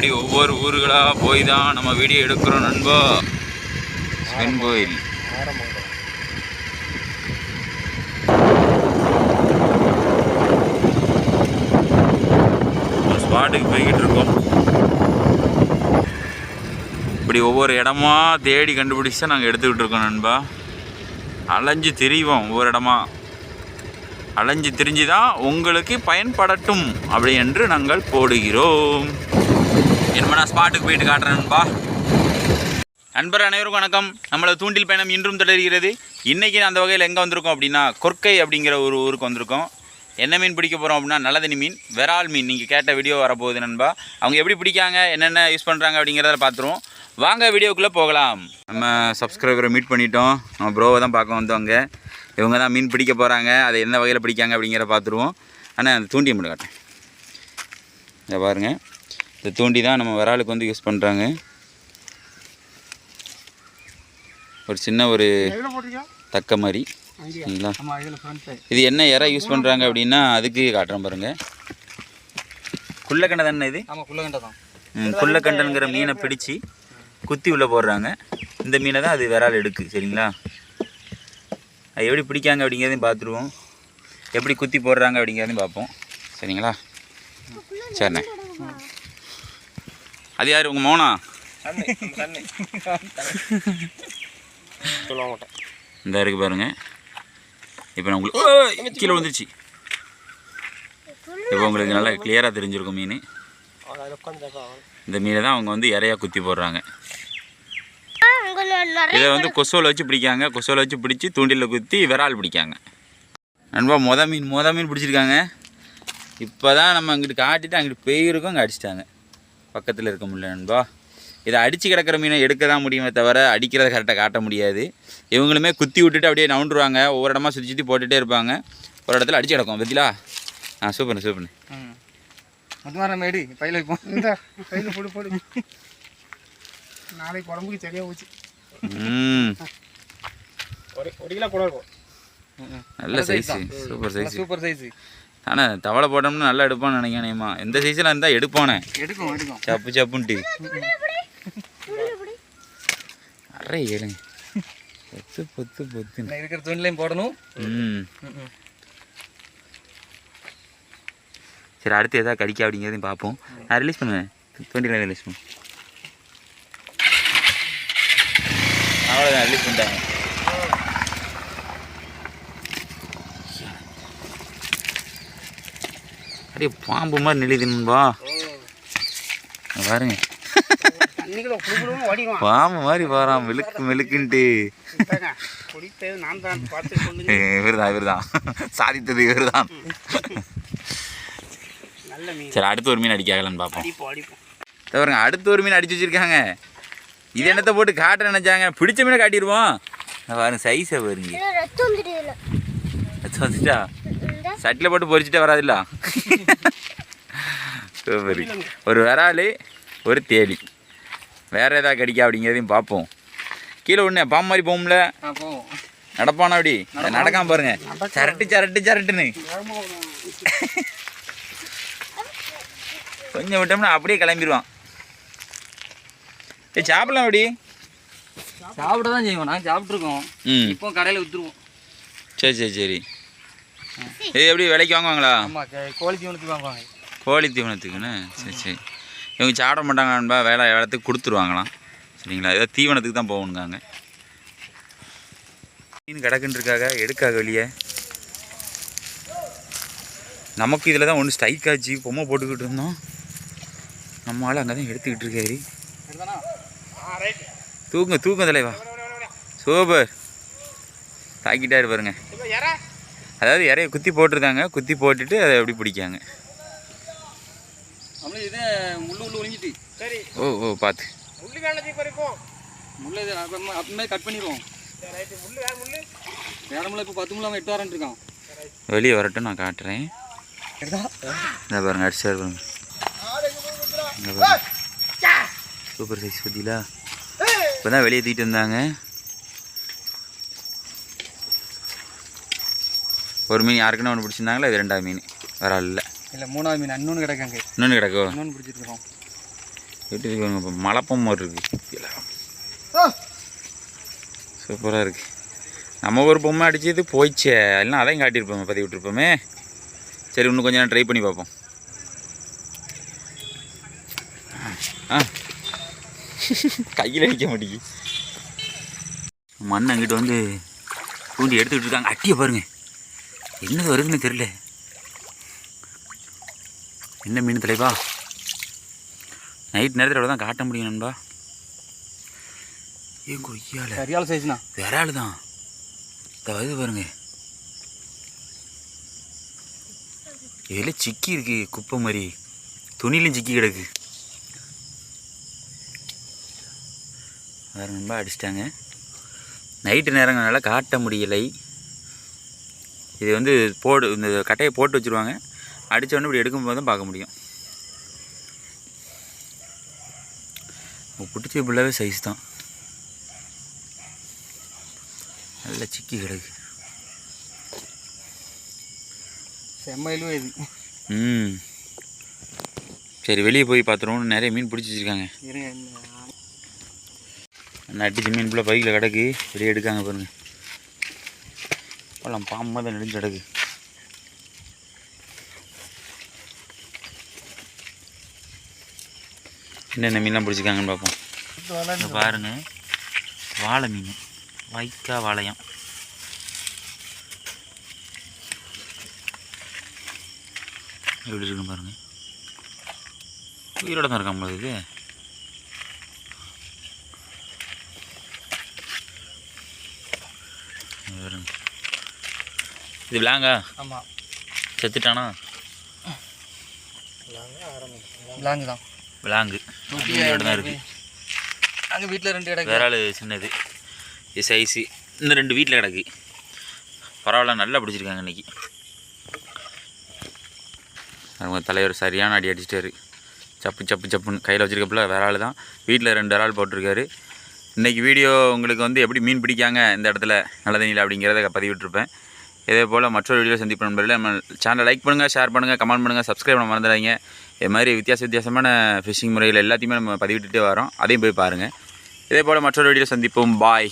இப்படி ஒவ்வொரு ஊர்களாக போய் தான் நம்ம வீடியோ எடுக்கிறோம் நண்பா. ஸ்பென் கோயில். ஸ்பாட்டுக்கு போய்கிட்டு இருக்கோம். இப்படி ஒவ்வொரு இடமா தேடி கண்டுபிடிச்சு தான் நாங்கள் எடுத்துக்கிட்டு இருக்கோம் நண்பா. அலைஞ்சு தெரிவோம் ஒவ்வொரு இடமா. அலைஞ்சு திரிஞ்சு தான் உங்களுக்கு பயன்படட்டும் அப்படி என்று நாங்கள் போடுகிறோம். என்ன நான் ஸ்பாட்டுக்கு போயிட்டு காட்டுறேன்பா நண்பர் அனைவருக்கும் வணக்கம். நம்மளோட தூண்டில் பயணம் இன்றும் தொடர்கிறது. இன்றைக்கி அந்த வகையில் எங்கே வந்திருக்கோம் அப்படின்னா கொர்க்கை அப்படிங்கிற ஒரு ஊருக்கு வந்திருக்கோம். என்ன மீன் பிடிக்க போகிறோம் அப்படின்னா நல்லதனி மீன் விரால் மீன். நீங்கள் கேட்ட வீடியோ வரப்போகுது நண்பா. அவங்க எப்படி பிடிக்காங்க என்னென்ன யூஸ் பண்ணுறாங்க அப்படிங்கிறத பார்த்துருவோம். வாங்க வீடியோக்குள்ளே போகலாம். நம்ம சப்ஸ்கிரைபரை மீட் பண்ணிட்டோம். நம்ம ப்ரோவை தான் பார்க்க வந்தோம் அங்கே இவங்க தான் மீன் பிடிக்க போகிறாங்க அதை எந்த வகையில் பிடிக்காங்க அப்படிங்கிறத பார்த்துருவோம். ஆனால் அந்த தூண்டியை மட்டும் காட்டேன் இதை பாருங்கள் இந்த தூண்டி தான் நம்ம விராலுக்கு வந்து யூஸ் பண்ணுறாங்க ஒரு சின்ன ஒரு தக்க மாதிரி சரிங்களா? இது என்ன இறை யூஸ் பண்ணுறாங்க அப்படின்னா அதுக்கு காட்டுறேன் பாருங்கள் குள்ளக்கண்டை தானே இது? ம், குள்ளக்கண்டன்கிற மீனை பிடிச்சி குத்தி உள்ளே போடுறாங்க. இந்த மீனை தான் அது விரால் எடுக்கு சரிங்களா? அது எப்படி பிடிக்காங்க அப்படிங்கிறதையும் பார்த்துருவோம். எப்படி குத்தி போடுறாங்க அப்படிங்கிறதையும் பார்ப்போம். சரிங்களா? சரிண்ணே அது யார்? உங்கள் மௌனா? இந்த இருக்கு பாருங்க. இப்போ நான் உங்களுக்கு! கீழே விழுந்துருச்சு. இப்போ உங்களுக்கு நல்லா கிளியராக தெரிஞ்சிருக்கும் மீன். இந்த மீனை தான் அவங்க வந்து இறையா குத்தி போடுறாங்க. இதை வந்து கொசோவில் வச்சு பிடிக்காங்க. கொசோவில் வச்சு பிடிச்சி தூண்டிலில் குத்தி விரால் பிடிக்காங்க. நண்பா மொத மீன் மொத மீன் பிடிச்சிருக்காங்க. இப்போ தான் நம்ம அங்கிட்டு காட்டிட்டு அங்கிட்டு போயிருக்கோம் அங்கே அடிச்சிட்டாங்க பக்கத்தில் இருக்க முடியல நண்பா. இதை அடித்து கிடக்கிற மீனை எடுக்க தான் முடியுமே தவிர அடிக்கிறத கரெக்டாக காட்ட முடியாது. இவங்களுமே குத்தி விட்டுட்டு அப்படியே நவுண்டுருவாங்க. ஒவ்வொரு இடமா சுற்றி சுற்றி போட்டுகிட்டே இருப்பாங்க. ஒரு இடத்துல அடிச்சு கிடக்கும் பத்திலா ஆ சூப்பர் சூப்பர் ம் மொத்தமாக நம்ம எடு பையில வைப்போம். இந்த பையில போடு போடு. நாளைக்கு உடம்புக்கு சரியாக போச்சு. ஒரு கிலோ கூட இருக்கும். நல்ல size super size super size ஆனால் தவளை போட்டோம்னா நல்லா எடுப்பான்னு நினைக்கிறேன்மா எந்த சைஸில் இருந்தால் எடுப்பானே? எடுக்கும் எடுக்கும். சப்பு சப்புன்ட்டு. அரை ஏழுங்க. பொத்து பொத்து பொத்து இன்னும் இருக்கிற துணிலையும் போடணும். ம். சரி அடுத்து எதாவது கடிக்கா அப்படிங்கிறதையும் பார்ப்போம். நான் ரிலீஸ் பண்ணுவேன். டுவெண்ட்டி ரிலீஸ் பண்ணுவேன். அவ்வளோதான் ரிலீஸ் பண்ணிட்டாங்க அப்படியே பாம்பு மாதிரி நெளிதுன்பா பாருங்க. பாம்பு மாதிரி பாறான் தான் சொல்லுங்க இவர்தான் இவர்தான். சாதித்தது மீன். சரி அடுத்து ஒரு மீன் அடிக்காகலன்னு பார்ப்போம் பாருங்க அடுத்து ஒரு மீன் அடிச்சு வச்சிருக்காங்க. இது என்னத்தை போட்டு காட்ட நினைச்சாங்க? பிடிச்ச மீனை காட்டிடுவோம் பாருங்க சைஸை பாருங்க. ரத்தம் வந்துட்டா சட்டியில் போட்டு பொரிச்சிட்டே வராதுல்ல? சூப்பர். ஒரு விரால் ஒரு தேலி. வேற ஏதாவது கடிக்கா அப்படிங்கிறதையும் பார்ப்போம். கீழே ஒன்று பாம்பு மாதிரி போகும்ல? நடப்பானா அப்படி? நடக்காம பாருங்க. சரட்டு சரட்டு சரட்டுன்னு. கொஞ்சம் விட்டோம்னா அப்படியே கிளம்பிடுவான் ஏய் சாப்பிடலாம் அப்படி சாப்பிட தான் செய்வோம். நாங்கள் சாப்பிட்ருக்கோம் ம். இப்போ கடையில் விற்றுருவோம் சரி சரி சரி. இது எப்படி விலைக்கு வாங்குவாங்களா? ஆமாம் கோழி தீவனத்துக்கு வாங்குவாங்க. கோழி தீவனத்துக்குன்னு? சரி சரி. இவங்க சாப்பிட மாட்டாங்க நண்பா. வேலை இடத்துக்கு கொடுத்துருவாங்களாம். சரிங்களா? ஏதோ தீவனத்துக்கு தான் போகணுங்காங்க. மீன் கிடக்குன்னு இருக்காக எடுக்காக வெளியே. நமக்கு இதில் தான் ஒன்று ஸ்ட்ரைக் ஆச்சு. பொம்மை போட்டுக்கிட்டு இருந்தோம். நம்ம ஆள் அங்கே தான் எடுத்துக்கிட்டு இருக்காரு. தூக்குங்க தூக்குங்க தலைவா. சூப்பர் தாக்கிட்டாரு பாருங்க. அதாவது இறைய குத்தி போட்டிருக்காங்க. குத்தி போட்டுட்டு அதை எப்படி பிடிக்காங்க? நம்மளும் இது முள்ளு முள்ளு ஒழிஞ்சிட்டு சரி. ஓ ஓ பார்த்து முள்ளு வேணாச்சு பறிப்போம் முள்ளு இது அப்புறமா அப்புறமே கட் பண்ணிடுவோம். வேற முள்ளு? இப்போ பத்து முள்ளு எட்டு வரேன் இருக்கான். வெளியே வரட்டும் நான் காட்டுறேன். இந்த பாருங்க இங்க பாருங்க. சூப்பர் சைஸ் பத்திலா இப்போ தான் வெளியே தூக்கிட்டு வந்தாங்க. ஒரு மீன் யாருக்குன்னு ஒன்று பிடிச்சிருந்தாங்களா? இது ரெண்டாவது மீன். வேற இல்லை. இல்லை மூணாவது மீன். இன்னொன்று கிடக்காங்க இன்னொன்று கிடக்கோ இன்னொன்று எப்படி இருக்கு இப்போ மலப்பம் மாதிரி இருக்கு. சூப்பராக இருக்கு. நம்ம ஒரு பொம்மை அடிச்சது போயிச்சே இல்லைன்னா அதையும் காட்டியிருப்போமே பதிவு விட்டுருப்போமே. சரி இன்னும் கொஞ்சம் நேரம் ட்ரை பண்ணி பார்ப்போம். ஆ. கையில் அடிக்க மாட்டேங்கி மண் அங்கிட்டு வந்து தூண்டி எடுத்துக்கிட்டு இருக்காங்க. அட்டியை பாருங்க. என்னது வருதுன்னு தெரியல. என்ன மீன் தலைவா நைட் நேரத்தில் தான் காட்ட முடியும் நண்பா. ஏன் கொய்யால? சரியால சைஸ்ண்ணா விரால் தான். இந்த இது பாருங்க. இதில் சிக்கி இருக்கு குப்பை மாதிரி. துணியிலும் சிக்கி கிடக்கு. வேறு நண்பா அடிச்சிட்டாங்க. நைட்டு நேரங்களால காட்ட முடியலை. இது வந்து போடு இந்த கட்டையை போட்டு வச்சுருவாங்க. அடிச்ச உடனே இப்படி எடுக்கும்போது தான் பார்க்க முடியும். பிடிச்ச ஃபுல்லாகவே சைஸ் தான். நல்ல சிக்கி கிடக்கு. செம்மையிலும் இது. ம். சரி வெளியே போய் பார்த்துருவோம் நிறைய மீன் பிடிச்சி வச்சிருக்காங்க. என்ன அடிச்ச மீன் ஃபுல்லாக பைக்கில் கிடக்கு. வெளியே எடுக்காங்க பாருங்க. பழம் பாம்பு தான் நெடுஞ்சு கிடக்கு. என்னென்ன மீன்லாம் பிடிச்சிருக்காங்கன்னு பார்ப்போம். பாருங்க. வாழை மீன். வைக்கா வாழையம் எப்படி இருக்குன்னு பாருங்க. உயிரோட தான் இருக்கான் இது இது விளாங்கா. ஆமாம் செத்துட்டானா? லாங்கு தான். விளாங்கு. உயிரோட தான் இருக்கு. அங்கே வீட்டில் ரெண்டு கிடக்கு வேற ஆள் சின்னது. இது சைஸு இன்னும் ரெண்டு வீட்டில் கிடக்கு. பரவாயில்ல நல்லா பிடிச்சிருக்காங்க இன்னைக்கு. அவங்க தலைவர் சரியான அடி அடிச்சிட்டாரு. சப்பு சப்பு சப்புன்னு கையில் வச்சிருக்கப்பல வேற ஆள் தான். வீட்டில் ரெண்டு ஆள் போட்டிருக்காரு. இன்றைக்கி வீடியோ உங்களுக்கு வந்து எப்படி மீன் பிடிக்காங்க இந்த இடத்துல நல்ல தண்ணியில் அப்படிங்கிறத பதிவிட்டிருப்பேன். இதே போல் மற்றொரு வீடியோ சந்திப்பு நண்பர்களே. நம்ம சேனலை லைக் பண்ணுங்கள் ஷேர் பண்ணுங்கள் கமெண்ட் பண்ணுங்கள் சப்ஸ்கிரைப் பண்ண மறந்துடாதீங்க. இது மாதிரி வித்தியாச வித்தியாசமான ஃபிஷிங் முறையில் எல்லாத்தையுமே நம்ம பதிவிட்டுட்டே வரோம். அதையும் போய் பாருங்கள் இதே போல் மற்றொரு வீடியோ சந்திப்போம். பாய்